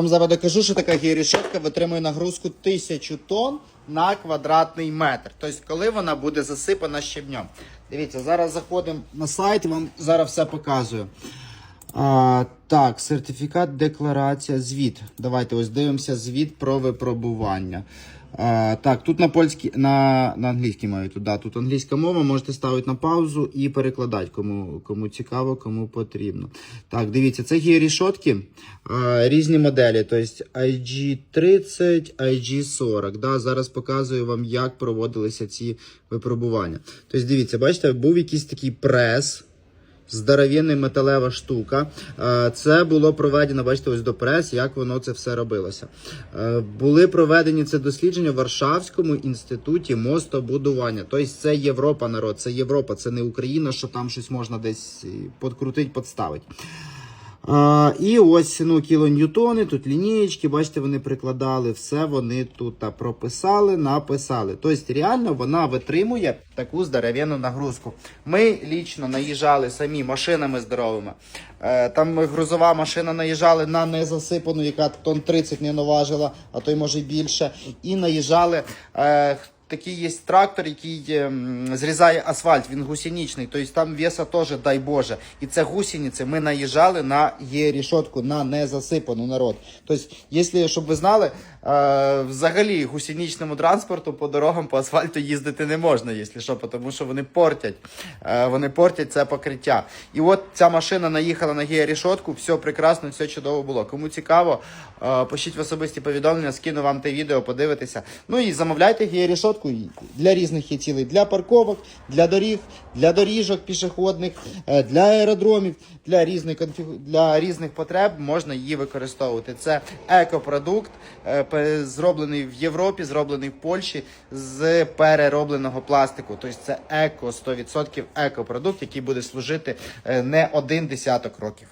Вам зараз докажу, що така гірішетка витримує нагрузку 1000 тонн на квадратний метр. Тобто, коли вона буде засипана щебнем. Дивіться, зараз заходимо на сайт, і вам зараз все показую. А, так, сертифікат, декларація, звіт. Давайте ось дивимося звіт про випробування. А, так, тут на польській, на, на англійській мові тут, да, тут англійська мова, можете ставити на паузу і перекладати, кому, кому цікаво, кому потрібно. Так, дивіться, це гірішотки, а, різні моделі, тобто IG30, IG40. Да, зараз показую вам, як проводилися ці випробування. Тобто, дивіться, бачите, був якийсь такий прес здоровенна металева штука. Е, Це було проведено, бачите, ось до прес, як воно це все робилося. Е, Були проведені це дослідження в Варшавському інституті мостобудування. Тобто це Європа, народ, це Європа, це не Україна, що там щось можна десь подкрутити, подставити. А, і ось ну, кілоньютони, тут лінієчки, бачите, вони прикладали, все вони тут прописали, написали. Тобто, реально вона витримує таку здоровенну нагрузку. Ми лічно наїжджали самі машинами здоровими. Е, там грузова машина наїжджали на незасипану, яка тон 30 не наважила, а то й може більше. І наїжджали. Такий є трактор, який ем, зрізає асфальт, він гусеничний, тобто там веса теж, дай Боже. І це гусениці ми наїжджали на є рішотку, на незасипану народ. Тобто, якщо, щоб ви знали, е, взагалі гусеничному транспорту по дорогам, по асфальту їздити не можна, якщо що, тому що вони портять. Е, вони портять це покриття. І от ця машина наїхала на георішотку, все прекрасно, все чудово було. Кому цікаво, е, пишіть в особисті повідомлення, скину вам те відео, подивитися. Ну і замовляйте георішотку для різних є цілей, для парковок, для доріг, для доріжок пішохідних, е, для аеродромів, для різних для різних потреб можна її використовувати. Це екопродукт, е, зроблений в Європі, зроблений в Польщі з переробленого пластику. Тобто це еко 100% екопродукт, який буде служити е, не один десяток років.